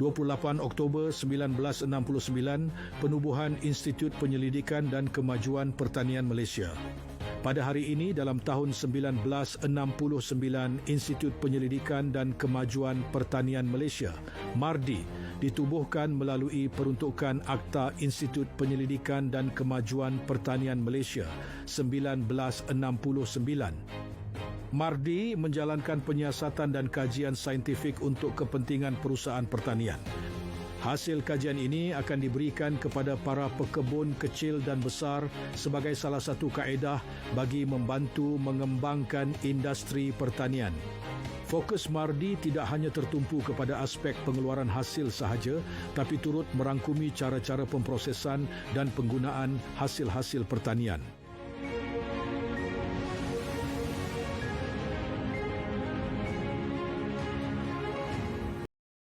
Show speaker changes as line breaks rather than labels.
28 Oktober 1969 penubuhan Institut Penyelidikan dan Kemajuan Pertanian Malaysia. Pada hari ini dalam tahun 1969 Institut Penyelidikan dan Kemajuan Pertanian Malaysia MARDI ditubuhkan melalui peruntukan Akta Institut Penyelidikan dan Kemajuan Pertanian Malaysia 1969. Mardi menjalankan penyiasatan dan kajian saintifik untuk kepentingan perusahaan pertanian. Hasil kajian ini akan diberikan kepada para pekebun kecil dan besar sebagai salah satu kaedah bagi membantu mengembangkan industri pertanian. Fokus Mardi tidak hanya tertumpu kepada aspek pengeluaran hasil sahaja tapi turut merangkumi cara-cara pemprosesan dan penggunaan hasil-hasil pertanian.